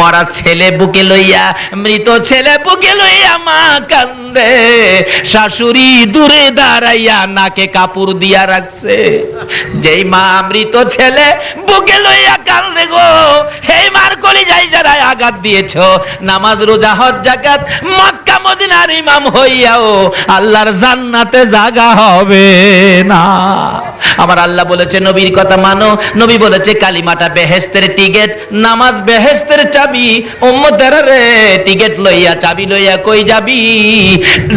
মরা ছেলে বুকে লইয়া, মৃত ছেলে বুকে লইয়া মা কান্দে। শাশুড়ি দূরে দাঁড়াইয়া নাকে কাপড় দিয়া রাখছে। যেই মা মৃত ছেলে বুকে লইয়া কান্দে গো, হেই মার কলি যাই যারা আঘাত দিয়েছ, নামাজ, রোজা, হজ জাকাত মক্কা, মদিনার ইমাম হইয়াও, আল্লাহর জান্নাতে জাগা হবে না। আমার আল্লাহ বলেছে, নবীর কথা মানো। নবী বলেছে, কালিমাটা বেহেস্তের টিকেট, নামাজ বেহেস্তের চাবি। রে, টিকেট লইয়া চাবি লইয়া কই যাবি?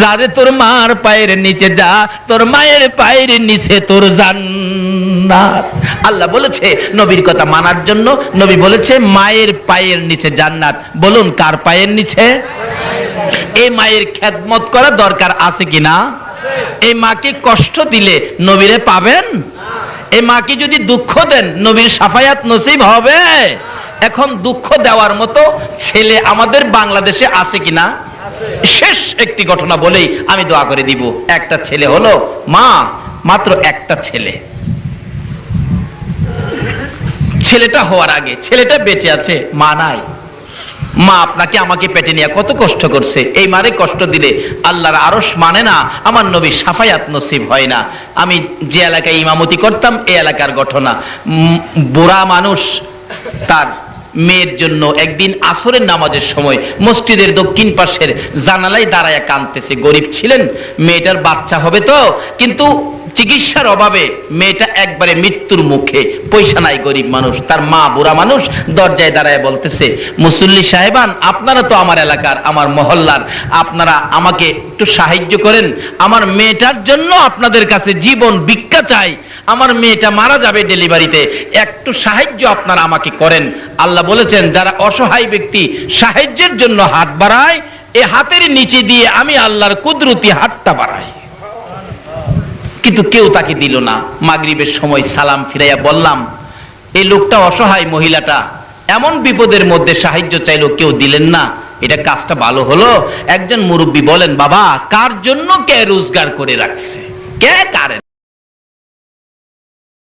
যারে তোর মার পায়ের নিচে যা, তোর মায়ের পায়ের নিচে তোর জান্নাত। আল্লাহ বলেছে, নবীর কথা মানার জন্য নবী বলেছে, মায়ের পায়ের নিচে জান্নাত। বলুন, কার পায়ের নিচে? এই মায়ের খেদমত করা দরকার আছে কিনা? এই মাকে কষ্ট দিলে নবীরে পাবেন? এই মাকে যদি দুঃখ দেন, নবীর সাফায়াত নসিব হবে। এখন দুঃখ দেওয়ার মতো ছেলে আমাদের বাংলাদেশে আছে কিনা? শেষ একটি ঘটনা বলেই আমি দোয়া করে দিব। একটা ছেলে হলো মা, মাত্র একটা ছেলে। ছেলেটা হওয়ার আগে, ছেলেটা বেঁচে আছে, মা নাই। মা আপনাকে আমাকে পেটে নিয়ে কত কষ্ট করছে। এই মারে কষ্ট দিলে আল্লাহর আরস মানে না, আমার নবী সাফায়াত নসিব হয় না। আমি যে এলাকায় ইমামতি করতাম এই এলাকার ঘটনা। বুড়া মানুষ তার মেয়ের জন্য একদিন আসরের নামাজের সময় মসজিদের দক্ষিণ পাশের জানালায় দাঁড়ায় কাঁদতেছে। গরিব ছিলেন, মেয়েটার বাচ্চা হবে তো, কিন্তু চিকিৎসার অভাবে মেয়েটা একবারে মৃত্যুর মুখে। পয়সা নাই গরিব মানুষ, তার মা বুড়া মানুষ দরজায় দাঁড়ায় বলতেছে, মুসল্লি সাহেবান, আপনারা তো আমার এলাকার, আমার মহল্লার, আপনারা আমাকে একটু সাহায্য করেন। আমার মেয়েটার জন্য আপনাদের কাছে জীবন ভিক্ষা চাই। আমার মেয়েটা মারা যাবে ডেলিভারিতে, একটু সাহায্য আপনারা আমাকে করেন। আল্লাহ বলেছেন, যারা অসহায় ব্যক্তি সাহায্যের জন্য হাত বাড়ায়, এ হাতের নিচে দিয়ে আমি আল্লাহর কুদরতি হাতটা বাড়াই। কিন্তু কেউ তাকে দিল না। মাগরিবের সময় সালাম ফিরাইয়া বললাম, এই লোকটা অসহায় মহিলাটা, এমন বিপদের মধ্যে সাহায্য চাইলো কেউ দিলেন না। এটা কাজটা ভালো হলো? একজন মুরব্বী বলেন, বাবা, কার জন্য কে রোজগার করে রাখছে? কে কারে